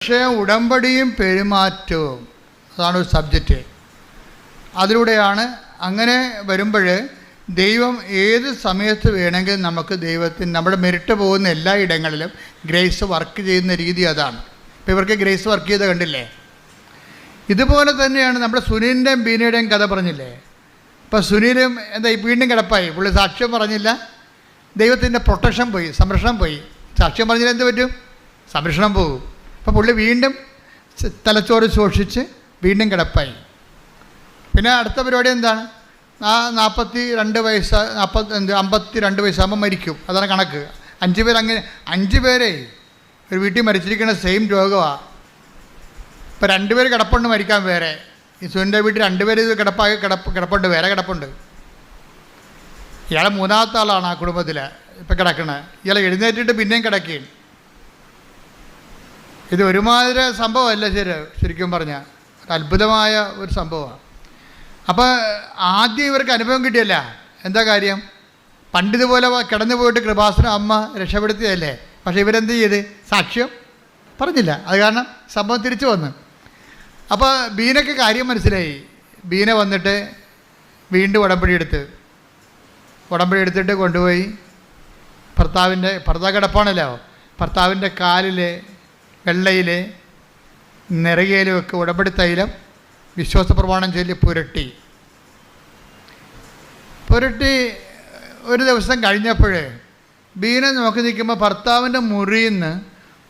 പക്ഷേ ഉടമ്പടിയും പെരുമാറ്റവും അതാണ് ഒരു സബ്ജക്റ്റ് അതിലൂടെയാണ് അങ്ങനെ വരുമ്പോൾ ദൈവം ഏത് സമയത്ത് വേണമെങ്കിലും നമുക്ക് ദൈവത്തിന് നമ്മുടെ മെരിട്ട് പോകുന്ന എല്ലാ ഇടങ്ങളിലും ഗ്രേസ് വർക്ക് ചെയ്യുന്ന രീതി അതാണ്. ഇപ്പോൾ ഇവർക്ക് ഗ്രേസ് വർക്ക് ചെയ്ത് കണ്ടില്ലേ? ഇതുപോലെ തന്നെയാണ് നമ്മുടെ സുനിലിന്റെയും ബീനയുടെയും കഥ പറഞ്ഞില്ലേ? ഇപ്പോൾ സുനിലും എന്താ വീണ്ടും കിടപ്പായി. പുള്ളി സാക്ഷ്യം പറഞ്ഞില്ല. ദൈവത്തിന്റെ പ്രൊട്ടക്ഷൻ പോയി സംരക്ഷണം പോയി. സാക്ഷ്യം പറഞ്ഞില്ല എന്ത് പറ്റും? സംരക്ഷണം പോകും അപ്പോൾ പുള്ളി വീണ്ടും തലച്ചോറ് സൂക്ഷിച്ച് വീണ്ടും കിടപ്പായി. പിന്നെ അടുത്ത പരിപാടി എന്താണ് ആ നാൽപ്പത്തി രണ്ട് വയസ്സ് നാൽപ്പത്തി എന്ത് അമ്പത്തി രണ്ട് വയസ്സാകുമ്പോൾ മരിക്കും. അതാണ് കണക്ക്. അഞ്ച് പേര് അങ്ങനെ അഞ്ച് പേരെ ഒരു വീട്ടിൽ മരിച്ചിരിക്കുന്ന സെയിം രോഗമാണ് ഇപ്പോൾ രണ്ടുപേർ കിടപ്പുണ്ട് മരിക്കാൻ വേറെ. ഈ സുനിന്റെ വീട്ടിൽ രണ്ടുപേർ ഇത് കിടപ്പാ കിടപ്പ് കിടപ്പുണ്ട്. വേറെ കിടപ്പുണ്ട്. ഇയാളെ മൂന്നാമത്തെ ആളാണ് ആ കുടുംബത്തിൽ ഇപ്പം കിടക്കണത് ഇയാളെ എഴുന്നേറ്റിട്ട് പിന്നെയും കിടക്കുകയും ഇത് ഒരുമാതിരി സംഭവമല്ല ശരി ശരിക്കും പറഞ്ഞാൽ അത്ഭുതമായ ഒരു സംഭവമാണ് അപ്പോൾ ആദ്യം ഇവർക്ക് അനുഭവം കിട്ടിയല്ല. എന്താ കാര്യം? പണ്ടിതുപോലെ കിടന്നു പോയിട്ട് കൃപാസനം അമ്മ രക്ഷപ്പെടുത്തിയതല്ലേ? പക്ഷേ ഇവരെന്ത് ചെയ്ത്? സാക്ഷ്യം പറഞ്ഞില്ല. അത് കാരണം സംഭവം തിരിച്ചു വന്നു. അപ്പോൾ ബീനയ്ക്ക് കാര്യം മനസ്സിലായി. ബീന വന്നിട്ട് വീണ്ടും ഉടമ്പടി എടുത്ത്. ഉടമ്പടി എടുത്തിട്ട് കൊണ്ടുപോയി. ഭർത്താവിന്റെ ഭർത്താവ് കിടപ്പാണല്ലോ. ഭർത്താവിന്റെ കാലിലെ വെള്ളയിലെ നിറകയിലുമൊക്കെ ഉടമ്പടി തൈലം വിശ്വാസ പ്രമാണം ചൊല്ലി പുരട്ടി. പുരട്ടി ഒരു ദിവസം കഴിഞ്ഞപ്പോഴേ ബീന നോക്കി നിൽക്കുമ്പോൾ ഭർത്താവിന്റെ മുറിയിൽ നിന്ന്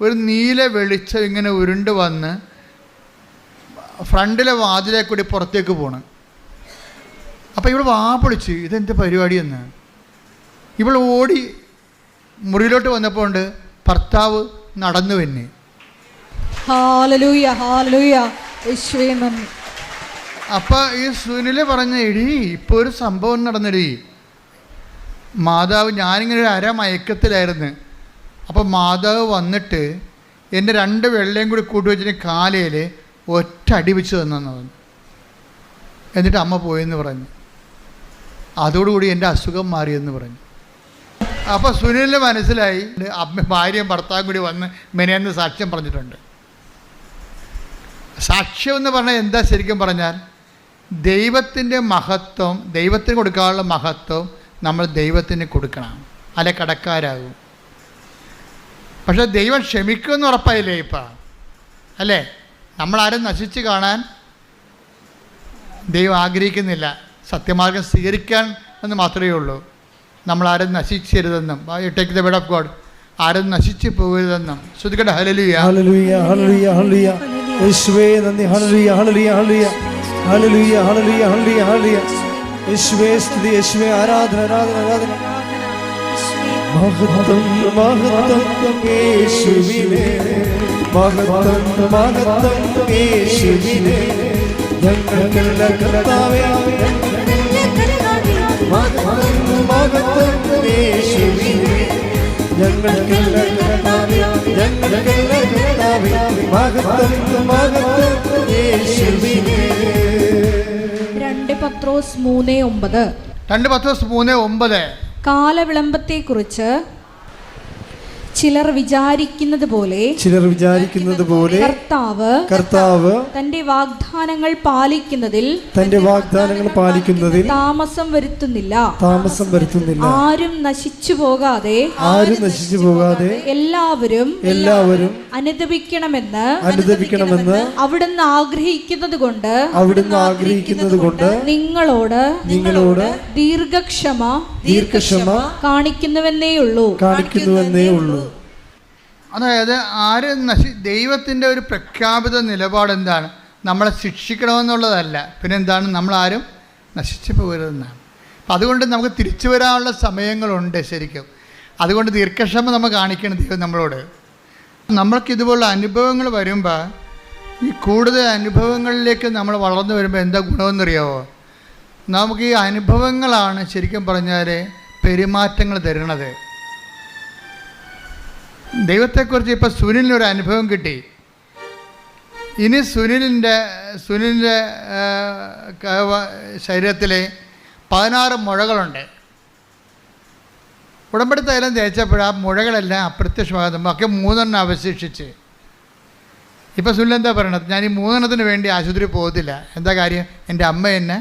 ഒരു നീല വെളിച്ചം ഇങ്ങനെ ഉരുണ്ട് വന്ന് ഫ്രണ്ടിലെ വാതിലെ കൂടി പുറത്തേക്ക് പോണ്. അപ്പോൾ ഇവൾ വാ പൊളിച്ച് ഇതെന്ത് പരിപാടിയെന്ന്? ഇവൾ ഓടി മുറിയിലോട്ട് വന്നപ്പോൾ ഉണ്ട് ഭർത്താവ് നടന്നു തന്നെ അപ്പം ഈ സുനിൽ പറഞ്ഞ ഇടി ഇപ്പൊ ഒരു സംഭവം നടന്നെടി. മാതാവ് ഞാനിങ്ങനെ ഒരു അരമയക്കത്തിലായിരുന്നു. അപ്പോൾ മാതാവ് വന്നിട്ട് എന്റെ രണ്ട് വെള്ളയും കൂടി കൂട്ടി വെച്ചിട്ട് കാലയിൽ ഒറ്റ അടി വെച്ച് തന്നെന്ന് എന്നിട്ട് അമ്മ പോയെന്ന് പറഞ്ഞു. അതോടുകൂടി എന്റെ അസുഖം മാറിയെന്ന് പറഞ്ഞു. അപ്പോൾ സുനിലിന് മനസ്സിലായി അമ്മ ഭാര്യയും ഭർത്താവും കൂടി വന്ന് മെനയെന്ന് സാക്ഷ്യം പറഞ്ഞിട്ടുണ്ട്. സാക്ഷ്യം എന്ന് പറഞ്ഞാൽ എന്താ ശരിക്കും പറഞ്ഞാൽ ദൈവത്തിന്റെ മഹത്വം ദൈവത്തിന് കൊടുക്കാനുള്ള മഹത്വം നമ്മൾ ദൈവത്തിന് കൊടുക്കണം. അല്ലെ കടക്കാരാകും. പക്ഷെ ദൈവം ക്ഷമിക്കുമെന്ന് ഉറപ്പായില്ലേ ഇപ്പം? അല്ലേ? നമ്മളാരും നശിച്ച് കാണാൻ ദൈവം ആഗ്രഹിക്കുന്നില്ല. സത്യമാർഗം സ്വീകരിക്കാൻ എന്ന് മാത്രമേ ഉള്ളൂ. നമ്മളാരും നശിച്ചരുതെന്നും take the word of God ആരും നശിച്ചു പോകരുതെന്നും. ശ്രദ്ധിക്കട്ടെ ഹലലുയാ ഹലലുയാ ഹലലുയാ ഹല്ലേലൂയ യേശുവേ നന്ദി. Hallelujah hallelujah hallelujah. Hallelujah hallelujah hallelujah hallelujah. യേശുവേ സ്തുതി. യേശുവേ ആരാധന ആരാധന ആരാധന. മഹത്വം മഹത്വം യേശുവിനെ. മഹത്വം മഹത്വം യേശുവിനെ. ഞങ്ങൾക്കുള്ള കർത്താവേ. മഹത്വം മഹത്വം യേശുവിനെ. ഞങ്ങൾക്കുള്ള ഞങ്ങൾക്കുള്ള രണ്ട് പത്രോസ് മൂന്ന് ഒമ്പത്. രണ്ട് പത്രോസ് മൂന്ന് ഒമ്പത്. കാലവിളംബത്തെക്കുറിച്ച് ചിലർ വിചാരിക്കുന്നത് പോലെ ചിലർ വിചാരിക്കുന്നത് പോലെ കർത്താവ് കർത്താവ് തന്റെ വാഗ്ദാനങ്ങൾ പാലിക്കുന്നതിൽ തന്റെ വാഗ്ദാനങ്ങൾ പാലിക്കുന്നതിൽ താമസം വരുത്തുന്നില്ല. താമസം വരുത്തുന്നില്ല. ആരും നശിച്ചു പോകാതെ ആരും നശിച്ചു പോകാതെ എല്ലാവരും എല്ലാവരും അനുദപിക്കണമെന്ന് അനുദപിക്കണമെന്ന് അവിടുന്ന് ആഗ്രഹിക്കുന്നത് കൊണ്ട് അവിടുന്ന് ആഗ്രഹിക്കുന്നത് കൊണ്ട് നിങ്ങളോട് നിങ്ങളോട് ദീർഘക്ഷമ ദീർഘക്ഷമ കാണിക്കുന്നുവെന്നേയുള്ളൂ. കാണിക്കുന്നുവെന്നേ ഉള്ളൂ അതായത് ആര് നശി ദൈവത്തിന്റെ ഒരു പ്രഖ്യാപിത നിലപാട് എന്താണ്? നമ്മളെ ശിക്ഷിക്കണമെന്നുള്ളതല്ല. പിന്നെന്താണ്? നമ്മളാരും നശിച്ചു പോകരുതെന്നാണ്. അപ്പം അതുകൊണ്ട് നമുക്ക് തിരിച്ചു വരാനുള്ള സമയങ്ങളുണ്ട് ശരിക്കും. അതുകൊണ്ട് ദീർഘക്ഷമ നമ്മൾ കാണിക്കണം ദൈവം നമ്മളോട്. നമ്മൾക്ക് ഇതുപോലുള്ള അനുഭവങ്ങൾ വരുമ്പോൾ ഈ കൂടുതൽ അനുഭവങ്ങളിലേക്ക് നമ്മൾ വളർന്നു വരുമ്പോൾ എന്താ ഗുണമെന്നറിയാവോ? നമുക്ക് ഈ അനുഭവങ്ങളാണ് ശരിക്കും പറഞ്ഞാൽ പെരുമാറ്റങ്ങൾ തരുന്നത്. ദൈവത്തെക്കുറിച്ച് ഇപ്പോൾ സുനിലിനൊരു അനുഭവം കിട്ടി. ഇനി സുനിലിന്റെ സുനിലിന്റെ ശരീരത്തിൽ പതിനാറ് മുഴകളുണ്ട്. ഉടമ്പടി തൈലം തേച്ചപ്പോൾ ആ മുഴകളെല്ലാം അപ്രത്യക്ഷമാകുമ്പോൾ ഒക്കെ മൂന്നെണ്ണം അവശേഷിച്ച്. ഇപ്പം സുനിൽ എന്താ പറയണത്? ഞാൻ ഈ മൂന്നെണ്ണത്തിന് വേണ്ടി ആശുപത്രി പോകത്തില്ല. എന്താ കാര്യം? എന്റെ അമ്മ എന്നെ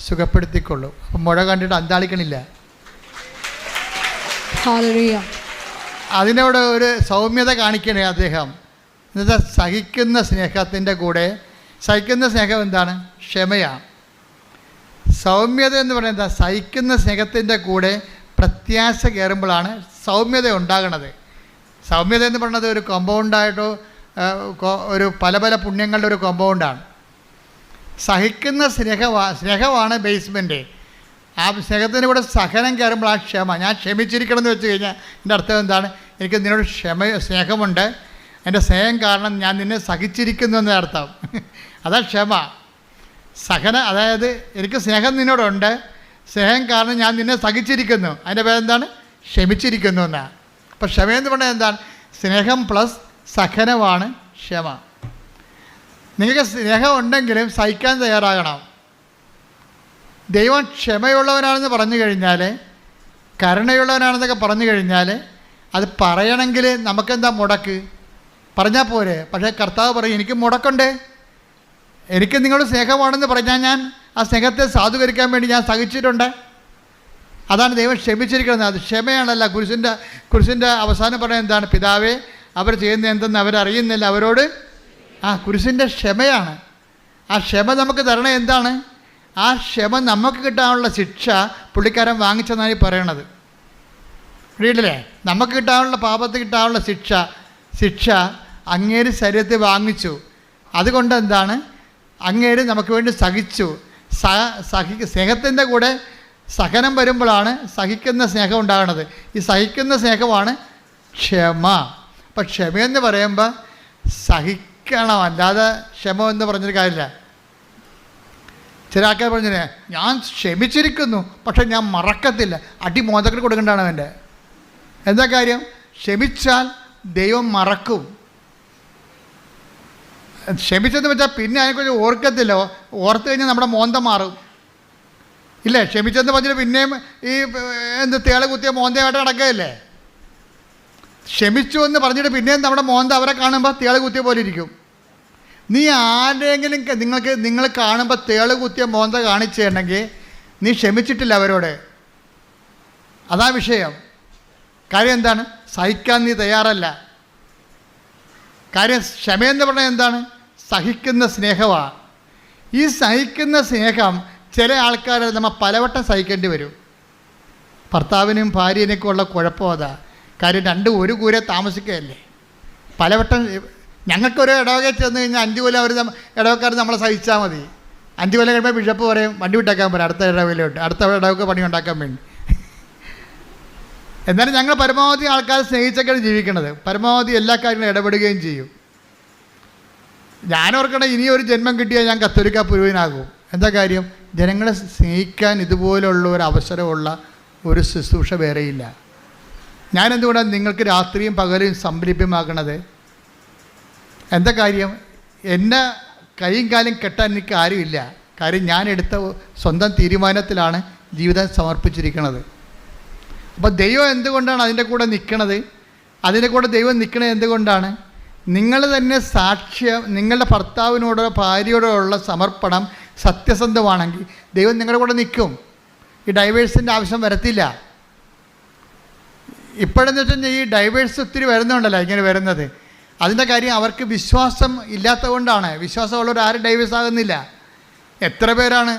സുഖപ്പെടുത്തിക്കൊള്ളു. അപ്പം മുഴ കണ്ടിട്ട് അന്താളിക്കണില്ല. അതിനോട് ഒരു സൗമ്യത കാണിക്കണേ അദ്ദേഹം. എന്നുവെച്ചാൽ സഹിക്കുന്ന സ്നേഹത്തിന്റെ കൂടെ സഹിക്കുന്ന സ്നേഹം എന്താണ്? ക്ഷമയാണ്. സൗമ്യത എന്ന് പറയുന്നത് സഹിക്കുന്ന സ്നേഹത്തിന്റെ കൂടെ പ്രത്യാശ കയറുമ്പോഴാണ് സൗമ്യത ഉണ്ടാകുന്നത് സൗമ്യത എന്ന് പറയുന്നത് ഒരു കോമ്പൗണ്ടായിട്ടോ ഒരു പല പല പുണ്യങ്ങളുടെ ഒരു കോമ്പൗണ്ടാണ് സഹിക്കുന്ന സ്നേഹ സ്നേഹമാണ് ബേസ്മെന്റ് ആ സ്നേഹത്തിന്റെ കൂടെ സഹനം കയറുമ്പോൾ ആ ക്ഷമ. ഞാൻ ക്ഷമിച്ചിരിക്കണം എന്ന് വെച്ച് കഴിഞ്ഞാൽ എന്റെ അർത്ഥം എന്താണ്? എനിക്ക് നിന്നോട് ക്ഷമ സ്നേഹമുണ്ട്. എന്റെ സ്നേഹം കാരണം ഞാൻ നിന്നെ സഹിച്ചിരിക്കുന്നു എന്ന അർത്ഥം. അതാ ക്ഷമ. സഹന അതായത് എനിക്ക് സ്നേഹം നിന്നോടുണ്ട്. സ്നേഹം കാരണം ഞാൻ നിന്നെ സഹിച്ചിരിക്കുന്നു. അതിന്റെ പേരെന്താണ് ക്ഷമിച്ചിരിക്കുന്നു എന്നാണ് അപ്പോൾ ക്ഷമയെന്ന് പറഞ്ഞാൽ എന്താണ്? സ്നേഹം പ്ലസ് സഹനമാണ് ക്ഷമ. നിങ്ങൾക്ക് സ്നേഹം ഉണ്ടെങ്കിലും സഹിക്കാൻ തയ്യാറാകണം. ദൈവം ക്ഷമയുള്ളവനാണെന്ന് പറഞ്ഞു കഴിഞ്ഞാൽ കരുണയുള്ളവനാണെന്നൊക്കെ പറഞ്ഞു കഴിഞ്ഞാൽ അത് പറയണമെങ്കിൽ നമുക്കെന്താ മുടക്ക്? പറഞ്ഞാൽ പോരെ. പക്ഷേ കർത്താവ് പറയും എനിക്ക് മുടക്കുണ്ട്. എനിക്ക് നിങ്ങളുടെ സ്നേഹമാണെന്ന് പറഞ്ഞാൽ ഞാൻ ആ സ്നേഹത്തെ സാധൂകരിക്കാൻ വേണ്ടി ഞാൻ സഹിച്ചിട്ടുണ്ട്. അതാണ് ദൈവം ക്ഷമിച്ചിരിക്കുന്നത്. അത് ക്ഷമയാണല്ല. കുരിശിന്റെ കുരിശിന്റെ അവസാനം പറയുന്നത് എന്താണ്? പിതാവേ അവർ ചെയ്യുന്ന എന്തെന്ന് അവരറിയുന്നില്ല. അവരോട് ആ കുരിശിന്റെ ക്ഷമയാണ്. ആ ക്ഷമ നമുക്ക് തരണേ എന്താണ്? ആ ക്ഷമ നമുക്ക് കിട്ടാനുള്ള ശിക്ഷ പുള്ളിക്കാരൻ വാങ്ങിച്ചെന്നാണ് ഈ പറയണത്. വീട്ടിലേ നമുക്ക് കിട്ടാനുള്ള പാപത്ത് കിട്ടാനുള്ള ശിക്ഷ ശിക്ഷ അങ്ങേര് ശരീരത്തിൽ വാങ്ങിച്ചു. അതുകൊണ്ട് എന്താണ്? അങ്ങേര് നമുക്ക് വേണ്ടി സഹിച്ചു. സ സഹി സ്നേഹത്തിന്റെ കൂടെ സഹനം വരുമ്പോഴാണ് സഹിക്കുന്ന സ്നേഹം ഉണ്ടാകുന്നത്. ഈ സഹിക്കുന്ന സ്നേഹമാണ് ക്ഷമ. അപ്പം ക്ഷമയെന്ന് പറയുമ്പോൾ സഹിക്കണം. അല്ലാതെ ക്ഷമ എന്ന് പറഞ്ഞൊരു കാര്യമില്ല. ചില ആൾക്കാർ പറഞ്ഞേ ഞാൻ ക്ഷമിച്ചിരിക്കുന്നു പക്ഷെ ഞാൻ മറക്കത്തില്ല. അടി മോദക്കൽ കൊടുക്കേണ്ടതാണ് അവന്റെ. എന്താ കാര്യം? ക്ഷമിച്ചാൽ ദൈവം മറക്കും. ക്ഷമിച്ചെന്ന് വെച്ചാൽ പിന്നെ അതിനെക്കുറിച്ച് ഓർക്കത്തില്ല. ഓർത്ത് കഴിഞ്ഞാൽ നമ്മുടെ മോന്ത മാറും. ഇല്ലേ? ക്ഷമിച്ചെന്ന് പറഞ്ഞിട്ട് പിന്നെയും ഈ എന്ത് തേള കുത്തിയ മോന്തയായിട്ട് നടക്കുകയല്ലേ? ക്ഷമിച്ചു എന്ന് പറഞ്ഞിട്ട് പിന്നെയും നമ്മുടെ മോന്ത അവരെ കാണുമ്പോൾ തേള കുത്തിയ പോലെ ഇരിക്കും. നീ ആരെങ്കിലും നിങ്ങൾക്ക് നിങ്ങൾ കാണുമ്പോൾ തേൾ കുത്തിയ മോന്ത കാണിച്ചിട്ടുണ്ടെങ്കിൽ നീ ക്ഷമിച്ചിട്ടില്ല അവരോട്. അതാ വിഷയം. കാര്യം എന്താണ്? സഹിക്കാൻ നീ തയ്യാറല്ല. കാര്യം ക്ഷമയെന്ന് പറഞ്ഞാൽ എന്താണ്? സഹിക്കുന്ന സ്നേഹമാണ് ഈ സഹിക്കുന്ന സ്നേഹം ചില ആൾക്കാർ നമ്മൾ പലവട്ടം സഹിക്കേണ്ടി വരും. ഭർത്താവിനും ഭാര്യനൊക്കെ ഉള്ള കുഴപ്പം അതാ. കാര്യം രണ്ടും ഒരു കൂരെ താമസിക്കുകയല്ലേ? പലവട്ടം ഞങ്ങൾക്കൊരു ഇടവകയിൽ ചെന്ന് കഴിഞ്ഞാൽ അഞ്ച് കൊല്ലം അവർ ഇടവക്കാർ നമ്മളെ സഹിച്ചാൽ മതി. അഞ്ച് കൊല്ലം കഴിയുമ്പോൾ ബിഷപ്പ് പറയും വണ്ടി വിട്ടേക്കാൻ പറയും അടുത്ത ഇടവയിലോട്ട് അടുത്ത ഇടവക്ക് പണി ഉണ്ടാക്കാൻ വേണ്ടി. എന്നാലും ഞങ്ങൾ പരമാവധി ആൾക്കാരെ സ്നേഹിച്ചൊക്കെയാണ് ജീവിക്കുന്നത്. പരമാവധി എല്ലാ കാര്യങ്ങളും ഇടപെടുകയും ചെയ്യും. ഞാനോർക്കണ ഇനി ഒരു ജന്മം കിട്ടിയാൽ ഞാൻ കത്തോലിക്ക പുരുവനാകും എന്താ കാര്യം? ജനങ്ങളെ സ്നേഹിക്കാൻ ഇതുപോലുള്ള ഒരു അവസരമുള്ള ഒരു ശുശ്രൂഷ വേറെയില്ല. ഞാൻ എന്തുകൊണ്ടാണ് നിങ്ങൾക്ക് രാത്രിയും പകലും സംഭരിപ്യമാക്കണത് എന്താ കാര്യം? എന്നെ കൈയും കാലും കെട്ടാൻ എനിക്ക് ആരുമില്ല. കാര്യം ഞാൻ എടുത്ത സ്വന്തം തീരുമാനത്തിലാണ് ജീവിതം സമർപ്പിച്ചിരിക്കുന്നത് അപ്പോൾ ദൈവം എന്തുകൊണ്ടാണ് അതിന്റെ കൂടെ നിൽക്കണത് അതിന്റെ കൂടെ ദൈവം നിൽക്കണത് എന്തുകൊണ്ടാണ്? നിങ്ങൾ തന്നെ സാക്ഷ്യം നിങ്ങളുടെ ഭർത്താവിനോടോ ഭാര്യയോടോ ഉള്ള സമർപ്പണം സത്യസന്ധമാണെങ്കിൽ ദൈവം നിങ്ങളുടെ കൂടെ നിൽക്കും ഈ ഡൈവേഴ്സിന്റെ ആവശ്യം വരത്തില്ല. ഇപ്പോഴെന്ന് വെച്ചാൽ ഈ ഡൈവേഴ്സ് ഒത്തിരി വരുന്നുണ്ടല്ലോ ഇങ്ങനെ വരുന്നത്. അതിന്റെ കാര്യം അവർക്ക് വിശ്വാസം ഇല്ലാത്തതുകൊണ്ടാണ്. വിശ്വാസമുള്ളവർ ആരും ഡൈവേഴ്സ് ആകുന്നില്ല. എത്ര പേരാണ്?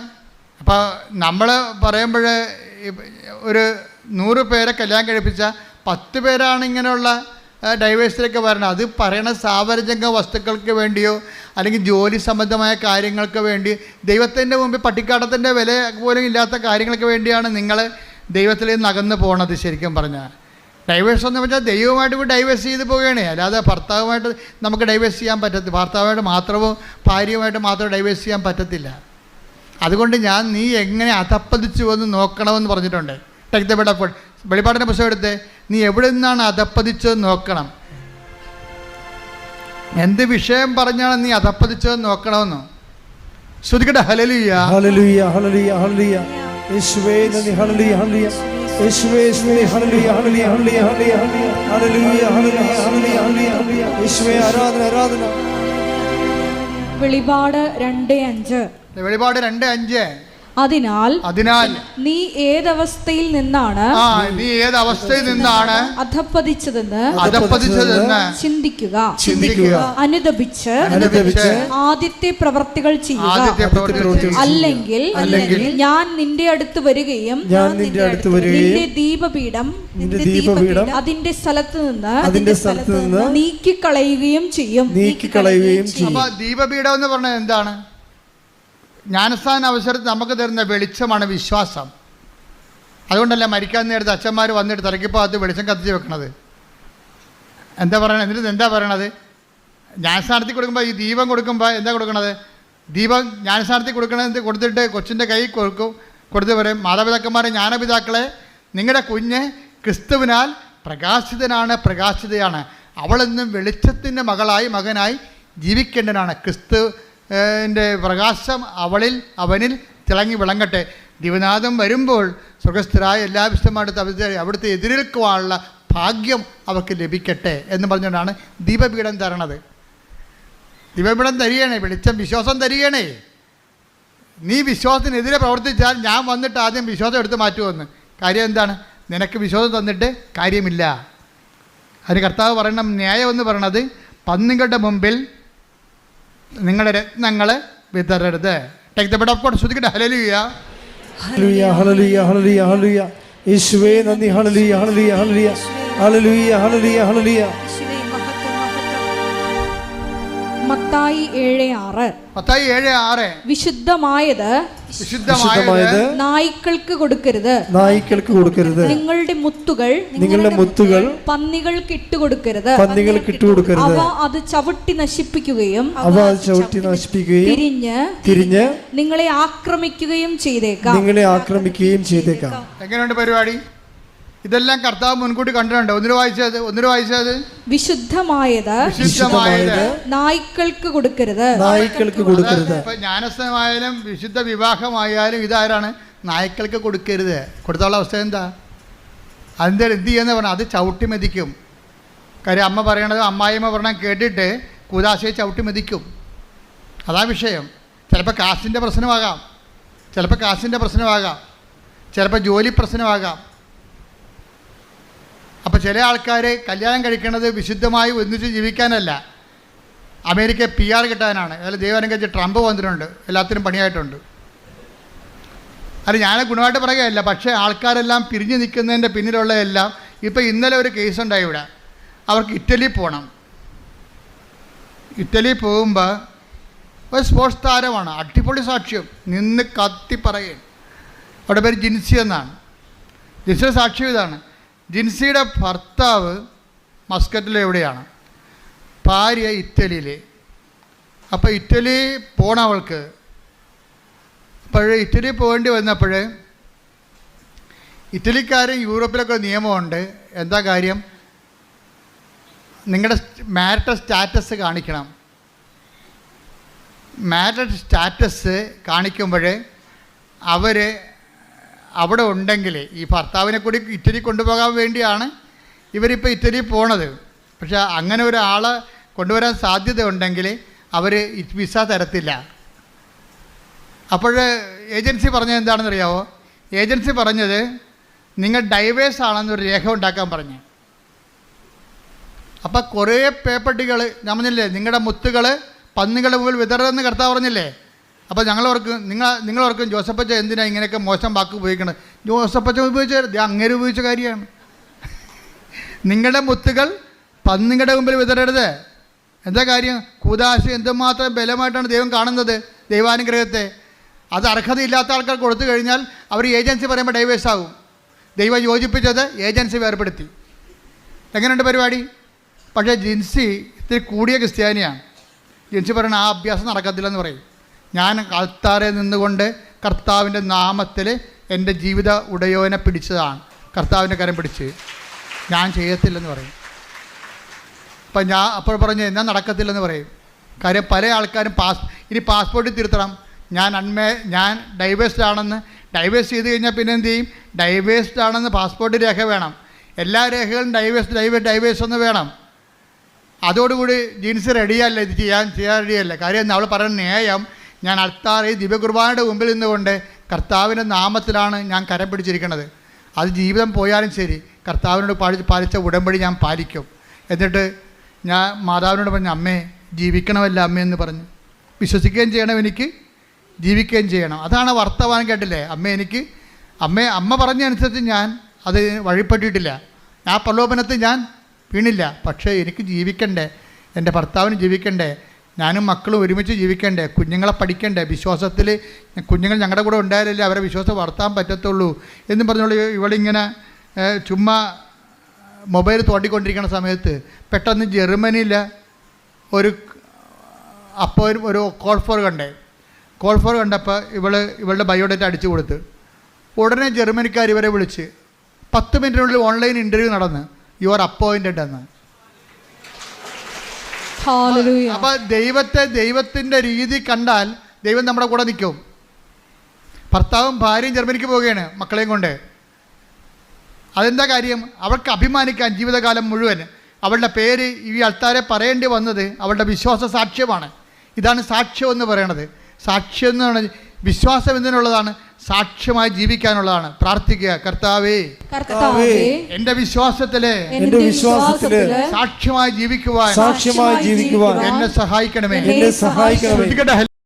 അപ്പോൾ നമ്മൾ പറയുമ്പോൾ ഒരു നൂറ് പേരെ കല്യാണം കഴിപ്പിച്ച പത്ത് പേരാണ് ഇങ്ങനെയുള്ള ഡൈവേഴ്സിലേക്ക് വരണം അത് പറയണ സാവരജംഗ വസ്തുക്കൾക്ക് വേണ്ടിയോ അല്ലെങ്കിൽ ജോലി സംബന്ധമായ കാര്യങ്ങൾക്ക് വേണ്ടി ദൈവത്തിന്റെ മുമ്പിൽ പട്ടിക്കാട്ടത്തിന്റെ വില പോലും ഇല്ലാത്ത കാര്യങ്ങൾക്ക് വേണ്ടിയാണ് നിങ്ങൾ ദൈവത്തിൽ നിന്ന് അകന്നു ശരിക്കും പറഞ്ഞാൽ. ഡൈവേഴ്സ് എന്ന് പറഞ്ഞാൽ ദൈവമായിട്ട് ഇപ്പോൾ ഡൈവേഴ്സ് ചെയ്ത് പോവുകയാണ്. അല്ലാതെ ഭർത്താവുമായിട്ട് നമുക്ക് ഡൈവേഴ്സ് ചെയ്യാൻ പറ്റത്തില്ല ഭർത്താവുമായിട്ട് മാത്രമോ ഭാര്യയുമായിട്ട് മാത്രമോ ഡൈവേഴ്സ് ചെയ്യാൻ പറ്റത്തില്ല. അതുകൊണ്ട് ഞാൻ നീ എങ്ങനെ അധപ്പതിച്ചു എന്ന് നോക്കണമെന്ന് പറഞ്ഞിട്ടുണ്ട്. ടെക് ദ ബെഡ് ഓഫ് വെളിപ്പാടിന്റെ പുസ്തകം എടുത്ത്. നീ എവിടെ നിന്നാണ് അധപ്പതിച്ചതെന്ന് നോക്കണം. എന്ത് വിഷയം പറഞ്ഞാണ് നീ അധപ്പതിച്ചതെന്ന് നോക്കണമെന്ന്? ശ്രുതിക്കട്ടെ ഹലലുയ്യ ഹലലുയ്യ ഹലലുയ്യ ഹലലുയ്യ യേശുവേ ഹലലുയ്യ ഹല്ലേലൂയ യേശുവേ സ്തുതി ഹല്ലേലൂയ hallelujah hallelujah hallelujah hallelujah hallelujah hallelujah hallelujah hallelujah. യേശുവേ ആരാധന ആരാധന. വെളിപാട് രണ്ട് അഞ്ച്. വെളിപാട് രണ്ട് അഞ്ച്. അതിനാൽ അതിനാൽ നീ ഏതവസ്ഥയിൽ നിന്നാണ് ആ നീ ഏതവസ്ഥയിൽ നിന്നാണ് അധപ്പതിച്ചതെന്ന് അധപ്പതിച്ചതെന്ന് ചിന്തിക്കുക. ചിന്തിക്കുക. അനുദപിച്ച് അനുദപിച്ച് ആദ്യത്തെ പ്രവർത്തികൾ ചെയ്യുക. അല്ലെങ്കിൽ അല്ലെങ്കിൽ ഞാൻ നിന്റെ അടുത്ത് വരികയും ഞാൻ നിന്റെ അടുത്ത് വരികയും നിന്റെ ദീപപീഠം നിന്റെ ദീപപീഠം അതിന്റെ സ്ഥലത്ത് നിന്ന് അതിന്റെ സ്ഥലത്ത് നിന്ന് നീക്കി കളയുകയും ചെയ്യും. നീക്കി കളയുകയും ചെയ്യും. അപ്പോൾ ദീപപീഠം എന്ന് പറഞ്ഞാൽ എന്താണ്? ജ്ഞാനസ്ഥാന അവസരത്തിൽ നമുക്ക് തരുന്ന വെളിച്ചമാണ് വിശ്വാസം. അതുകൊണ്ടല്ല മരിക്കാൻ നേരത്തെ അച്ഛന്മാർ വന്നിട്ട് തലക്കിപ്പകത്ത് വെളിച്ചം കത്തിച്ച് വെക്കണത്? എന്താ പറയണത്? എന്നിട്ട് എന്താ പറയണത്? ജ്ഞാനസ്ഥാനത്തിൽ കൊടുക്കുമ്പോൾ ഈ ദീപം കൊടുക്കുമ്പോൾ എന്താ കൊടുക്കണത്? ദീപം ജ്ഞാനസ്ഥാനത്തിൽ കൊടുക്കണത് കൊടുത്തിട്ട് കൊച്ചിന്റെ കൈ കൊടുക്കും. കൊടുത്ത് പറയും മാതാപിതാക്കന്മാരെ ജ്ഞാനപിതാക്കളെ നിങ്ങളുടെ കുഞ്ഞ് ക്രിസ്തുവിനാൽ പ്രകാശിതനാണ് പ്രകാശിതയാണ്. അവളെന്നും വെളിച്ചത്തിന്റെ മകളായി മകനായി ജീവിക്കേണ്ടതാണ് ക്രിസ്തു ന്റെ പ്രകാശം അവളിൽ അവനിൽ തിളങ്ങി വിളങ്ങട്ടെ. ദിവനാഥം വരുമ്പോൾ സ്വർഗസ്ഥരായ എല്ലാ വിശുദ്ധമായിട്ട് അവിടുത്തെ അവിടുത്തെ എതിരേൽക്കുവാനുള്ള ഭാഗ്യം അവർക്ക് ലഭിക്കട്ടെ എന്ന് പറഞ്ഞുകൊണ്ടാണ് ദീപപീഠം തരണത്. ദീപപീഠം തരികയാണേ വെളിച്ചം വിശ്വാസം തരികയാണേ. നീ വിശ്വാസത്തിനെതിരെ പ്രവർത്തിച്ചാൽ ഞാൻ വന്നിട്ട് ആദ്യം വിശ്വാസം എടുത്ത് മാറ്റുമെന്ന്. കാര്യം എന്താണ്? നിനക്ക് വിശ്വാസം തന്നിട്ട് കാര്യമില്ല. അതിന് കർത്താവ് പറയണം ന്യായം എന്ന് പറയണത് പന്നികളുടെ മുമ്പിൽ നിങ്ങളുടെ രത്നങ്ങൾ വിതറരുത്. Take the word of God ശ്രുതിക്കട്ടെ. ഹല്ലേലൂയ ഹല്ലേലൂയ ഹല്ലേലൂയ ഹല്ലേലൂയ ഹല്ലേലൂയ യേശുവേ നന്ദി. Hallelujah hallelujah hallelujah hallelujah hallelujah ഹല്ലേലൂയ മത്തായി ഏഴ് ആറ്. മത്തായി ഏഴ് ആറ്. വിശുദ്ധമായത് വിശുദ്ധമായത് നായ്ക്കൾക്ക് കൊടുക്കരുത്. നായ്ക്കൾക്ക് കൊടുക്കരുത്. നിങ്ങളുടെ മുത്തുകൾ നിങ്ങളുടെ മുത്തുകൾ പന്നികൾക്ക് ഇട്ട് കൊടുക്കരുത്. പന്നികൾക്ക് ഇട്ടുകൊടുക്കരുത് അവ അത് ചവിട്ടി നശിപ്പിക്കുകയും അവ അത് ചവിട്ടി നശിപ്പിക്കുകയും തിരിഞ്ഞ് തിരിഞ്ഞ് നിങ്ങളെ ആക്രമിക്കുകയും ചെയ്തേക്കാം. നിങ്ങളെ ആക്രമിക്കുകയും ചെയ്തേക്കാം. എങ്ങനെയുണ്ട് പരിപാടി? ഇതെല്ലാം കർത്താവ് മുൻകൂട്ടി കണ്ടിട്ടുണ്ട്? ഒന്നിനു വായിച്ചത് ഒന്നിനു വായിച്ചത്? വിശുദ്ധമായത് വിശുദ്ധമായത്. നായ്ക്കൾക്ക് കൊടുക്കരുത്. നായ്ക്കൾക്ക് കൊടുക്കരുത്. ഇപ്പൊ ജ്ഞാനസ്ഥമായാലും വിശുദ്ധ വിവാഹമായാലും ഇതാരാണ്? നായ്ക്കൾക്ക് കൊടുക്കരുത്. കൊടുത്തുള്ള അവസ്ഥ എന്താ? അതിന്റെ എന്ത് ചെയ്യുന്ന പറഞ്ഞാൽ അത് ചവിട്ടി മെതിക്കും. കാര്യം അമ്മ പറയണത് അമ്മായിമ്മ പറഞ്ഞാൽ കേട്ടിട്ട് കൂതാശയെ ചവിട്ടി മെതിക്കും. അതാ വിഷയം. ചിലപ്പോൾ കാശിന്റെ പ്രശ്നമാകാം. ചിലപ്പോൾ കാശിന്റെ പ്രശ്നമാകാം. ചിലപ്പോൾ ജോലി പ്രശ്നമാകാം. അപ്പോൾ ചില ആൾക്കാർ കല്യാണം കഴിക്കുന്നത് വിശുദ്ധമായി ഒന്നിച്ച് ജീവിക്കാനല്ല. അമേരിക്ക പി ആർ കിട്ടാനാണ്. അതിൽ ദൈവാനുകരിച്ച് ട്രംപ് വന്നിട്ടുണ്ട്. എല്ലാത്തിനും പണിയായിട്ടുണ്ട്. അത് ഞാൻ ഗുണമായിട്ട് പറയുകയല്ല. പക്ഷേ ആൾക്കാരെല്ലാം പിരിഞ്ഞു നിൽക്കുന്നതിന്റെ പിന്നിലുള്ളതെല്ലാം ഇപ്പോൾ ഇന്നലെ ഒരു കേസ് ഉണ്ടായി ഇവിടെ. അവർക്ക് ഇറ്റലി പോകണം ഇറ്റലി പോകുമ്പോൾ ഒരു സ്പോർട്സ് താരമാണ്. അടിപൊളി സാക്ഷ്യം. നിന്ന് കത്തി പറയും. അവിടെ പേര് ജിൻസി എന്നാണ്. ജിൻസിയുടെ സാക്ഷ്യം ഇതാണ്. ജിൻസിയുടെ ഭർത്താവ് മസ്കറ്റിൽ എവിടെയാണ് ഭാര്യ ഇറ്റലിയിൽ അപ്പോൾ ഇറ്റലി പോണ അവൾക്ക് അപ്പോഴേ ഇറ്റലി പോകേണ്ടി വന്നപ്പോൾ ഇറ്റലിക്കാരും യൂറോപ്പിലൊക്കെ നിയമമുണ്ട്. എന്താ കാര്യം? നിങ്ങളുടെ മാരിറ്റൽ സ്റ്റാറ്റസ് കാണിക്കണം. മാരിറ്റൽ സ്റ്റാറ്റസ് കാണിക്കുമ്പോൾ അവർ അവിടെ ഉണ്ടെങ്കിൽ ഈ ഭർത്താവിനെ കൂടി ഇറ്റലി കൊണ്ടുപോകാൻ വേണ്ടിയാണ് ഇവരിപ്പോൾ ഇറ്റലി പോണത്. പക്ഷേ അങ്ങനെ ഒരാൾ കൊണ്ടുവരാൻ സാധ്യത ഉണ്ടെങ്കിൽ അവർ വിസ തരത്തില്ല. അപ്പോൾ ഏജൻസി പറഞ്ഞത് എന്താണെന്ന് അറിയാവോ ഏജൻസി പറഞ്ഞത് നിങ്ങൾ ഡൈവേഴ്സ് ആണെന്നൊരു രേഖ ഉണ്ടാക്കാൻ പറഞ്ഞു. അപ്പോൾ കുറേ പേപ്പട്ടികൾ ഞാൻ പറഞ്ഞില്ലേ നിങ്ങളുടെ മുത്തുകൾ പന്നികളുടെ മുമ്പിൽ വിതറെന്ന് കർത്താവ് പറഞ്ഞില്ലേ? അപ്പോൾ ഞങ്ങളവർക്ക് നിങ്ങൾ നിങ്ങളവർക്കും ജോസഫച്ച എന്തിനാ ഇങ്ങനെയൊക്കെ മോശം വാക്ക് ഉപയോഗിക്കണത് ജോസഫച്ച ഉപയോഗിച്ച അങ്ങനെ ഉപയോഗിച്ച കാര്യമാണ്. നിങ്ങളുടെ മുത്തുകൾ പന്നിങ്ങളുടെ മുമ്പിൽ വിതരരുത് എന്താ കാര്യം? കൂതാശ എന്തുമാത്രം ബലമായിട്ടാണ് ദൈവം കാണുന്നത് ദൈവാനുഗ്രഹത്തെ. അത് അർഹതയില്ലാത്ത ആൾക്കാർ കൊടുത്തു കഴിഞ്ഞാൽ അവർ ഏജൻസി പറയുമ്പോൾ ഡൈവേഴ്സ് ആകും ദൈവം യോജിപ്പിച്ചത് ഏജൻസി വേർപ്പെടുത്തി എങ്ങനെയുണ്ട് പരിപാടി? പക്ഷേ ജിൻസി ഇത്തിരി കൂടിയ ക്രിസ്ത്യാനിയാണ്. ജിൻസി പറയണ ആ അഭ്യാസം നടക്കത്തില്ലെന്ന് പറയും. ഞാൻ അൾത്താറെ നിന്നുകൊണ്ട് കർത്താവിന്റെ നാമത്തിൽ എന്റെ ജീവിത ഉടയോനെ പിടിച്ചതാണ്. കർത്താവിന്റെ കരം പിടിച്ച്. ഞാൻ ചെയ്യത്തില്ലെന്ന് പറയും. അപ്പം ഞാൻ അപ്പോൾ പറഞ്ഞു എന്നാൽ നടക്കത്തില്ലെന്ന് പറയും. കാര്യം പല ആൾക്കാരും പാസ് ഇനി പാസ്പോർട്ടിൽ തിരുത്തണം. ഞാൻ അൺമേ ഞാൻ ഡൈവേഴ്സ്ഡ് ആണെന്ന് ഡൈവേഴ്സ് ചെയ്ത് കഴിഞ്ഞാൽ പിന്നെ എന്ത് ചെയ്യും? ഡൈവേഴ്സ്ഡ് ആണെന്ന് പാസ്പോർട്ട് രേഖ വേണം. എല്ലാ രേഖകളും ഡൈവേഴ്സ് ഡൈവേഴ്സ് ഡൈവേഴ്സ് ഒന്ന് വേണം. അതോടുകൂടി ജീൻസ് റെഡിയല്ല ഇത് ചെയ്യാൻ ചെയ്യാൻ റെഡിയല്ല കാര്യം അവൾ പറയുന്ന ന്യായം. ഞാൻ അൾത്താറി ദിവ്യകുർബാനയുടെ മുമ്പിൽ നിന്നുകൊണ്ട് കർത്താവിന്റെ നാമത്തിലാണ് ഞാൻ കരം പിടിച്ചിരിക്കുന്നത്. അത് ജീവിതം പോയാലും ശരി കർത്താവിനോട് പാടി പാലിച്ച ഉടമ്പടി ഞാൻ പാലിക്കും. എന്നിട്ട് ഞാൻ മാതാവിനോട് പറഞ്ഞു അമ്മേ ജീവിക്കണമല്ല അമ്മയെന്ന് പറഞ്ഞു. വിശ്വസിക്കുകയും ചെയ്യണം എനിക്ക് ജീവിക്കുകയും ചെയ്യണം. അതാണ് വർത്തമാനം കേട്ടില്ലേ? അമ്മ എനിക്ക് അമ്മ അമ്മ പറഞ്ഞനുസരിച്ച് ഞാൻ അത് വഴിപ്പെട്ടിട്ടില്ല. ആ പ്രലോഭനത്തിൽ ഞാൻ വീണില്ല. പക്ഷേ എനിക്ക് ജീവിക്കണ്ടേ? എന്റെ ഭർത്താവിന് ജീവിക്കണ്ടേ? ഞാനും മക്കളും ഒരുമിച്ച് ജീവിക്കണ്ടേ? കുഞ്ഞുങ്ങളെ പഠിക്കണ്ടേ? വിശ്വാസത്തിൽ കുഞ്ഞുങ്ങൾ ഞങ്ങളുടെ കൂടെ ഉണ്ടായാലല്ലേ അവരെ വിശ്വാസം വളർത്താൻ പറ്റത്തുള്ളൂ എന്നും പറഞ്ഞുള്ള ഇവളിങ്ങനെ ചുമ്മാ മൊബൈൽ തോണ്ടിക്കൊണ്ടിരിക്കുന്ന സമയത്ത് പെട്ടെന്ന് ജർമ്മനിയിലെ ഒരു അപ്പോൾ ഒരു- ഒരു കോൾ ഫോർ കണ്ടേ? കോൾ ഫോർ കണ്ടപ്പോൾ ഇവൾ ഇവളുടെ ബയോഡേറ്റ അടിച്ചു കൊടുത്ത്. ഉടനെ ജർമ്മനിക്കാർ ഇവരെ വിളിച്ച് പത്ത് മിനിറ്റിനുള്ളിൽ ഓൺലൈൻ ഇന്റർവ്യൂ നടന്ന്. യു ആർ അപ്പോയിന്റഡ് എന്ന്. അപ്പോൾ ദൈവത്തെ ദൈവത്തിന്റെ രീതി കണ്ടാൽ ദൈവം നമ്മുടെ കൂടെ നിൽക്കും. ഭർത്താവും ഭാര്യയും ജർമ്മനിക്ക് പോവുകയാണ് മക്കളെയും കൊണ്ട്. അതെന്താ കാര്യം? അവർക്ക് അഭിമാനിക്കാൻ ജീവിതകാലം മുഴുവൻ അവളുടെ പേര് ഈ അൾത്താരെ പറയേണ്ടി വന്നത് അവളുടെ വിശ്വാസ സാക്ഷ്യമാണ്. ഇതാണ് സാക്ഷ്യം എന്ന് പറയണത്. സാക്ഷ്യം എന്ന് വിശ്വാസം എന്തിനുള്ളതാണ്? സാക്ഷ്യമായി ജീവിക്കാനുള്ളതാണ്. പ്രാർത്ഥിക്കുക കർത്താവേ എന്റെ എന്റെ വിശ്വാസത്തിലെ എന്റെ വിശ്വാസത്തിൽ സാക്ഷ്യമായി ജീവിക്കുവാൻ സാക്ഷ്യമായി ജീവിക്കുവാൻ എന്നെ സഹായിക്കണമേ. എന്നെ സഹായിക്കണമേ.